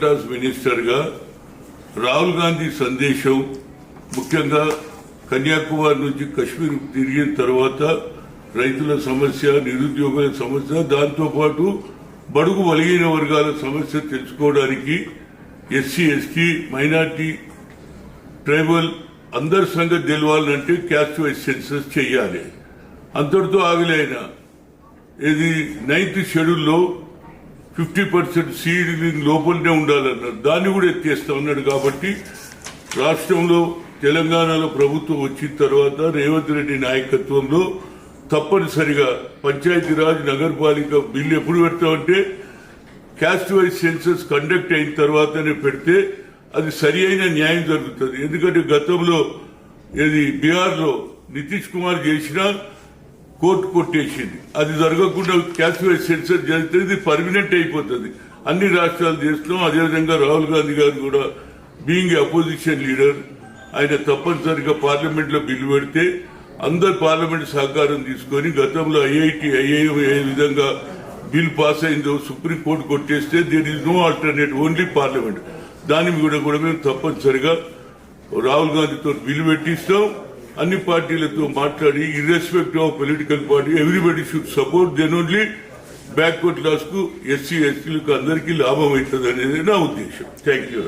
Class మినిస్టర్గా రాహుల్ గాంధీ సందేశం ముఖ్యంగా కన్యాకుమారి నుంచి కశ్మీర్ తిరిగిన తర్వాత రైతుల సమస్య నిరుద్యోగుల సమస్య దాంతోపాటు బడుగు బలిగిన వర్గాల సమస్య తెలుసుకోవడానికి ఎస్సీ ఎస్టీ మైనార్టీ ట్రైబల్ అందరి సంగతి తెలవాలంటే క్యాస్ట్ వైజ్ సెన్సస్ చేయాలి అందరితో ఆవిలైన ఇది నైన్త్ షెడ్యూల్లో ఫిఫ్టీ పర్సెంట్ సీడింగ్ లోపలనే ఉండాలన్నారు. దాన్ని కూడా ఎత్తేస్తా ఉన్నాడు కాబట్టి రాష్ట్రంలో తెలంగాణలో ప్రభుత్వం వచ్చిన తర్వాత రేవంత్ రెడ్డి నాయకత్వంలో తప్పనిసరిగా పంచాయతీరాజ్ నగరపాలిక బిల్లు ఎప్పుడు పెడతామంటే క్యాస్ట్ వైజ్ సెన్సస్ కండక్ట్ అయిన తర్వాతనే పెడితే అది సరి అయిన న్యాయం జరుగుతుంది. ఎందుకంటే గతంలో ఇది బీహార్లో నితీష్ కుమార్ చేసినా కోర్టు కొట్టేసింది. అది జరగకుండా క్యాస్ట్ సెన్సర్ జరిగితే ఇది పర్మినెంట్ అయిపోతుంది. అన్ని రాష్ట్రాలు చేస్తున్నాం. అదేవిధంగా రాహుల్ గాంధీ గారు కూడా బీయింగ్ అపోజిషన్ లీడర్. ఆయన తప్పనిసరిగా పార్లమెంట్లో బిల్లు పెడితే అందరు పార్లమెంట్ సహకారం తీసుకొని గతంలో ఐఐటి ఐఐఎం ఏ విధంగా బిల్ పాస్ అయిందో సుప్రీంకోర్టు కొట్టేస్తే there is no alternate only parliament దాన్ని కూడా కూడా మేము తప్పనిసరిగా రాహుల్ గాంధీతో బిల్లు పెట్టిస్తాం అన్ని పార్టీలతో మాట్లాడి irrespective of political party everybody should support then only backward క్లాస్కు SC ఎస్టీలకు అందరికీ లాభం అవుతుంది అనేది నా ఉద్దేశం. Thank you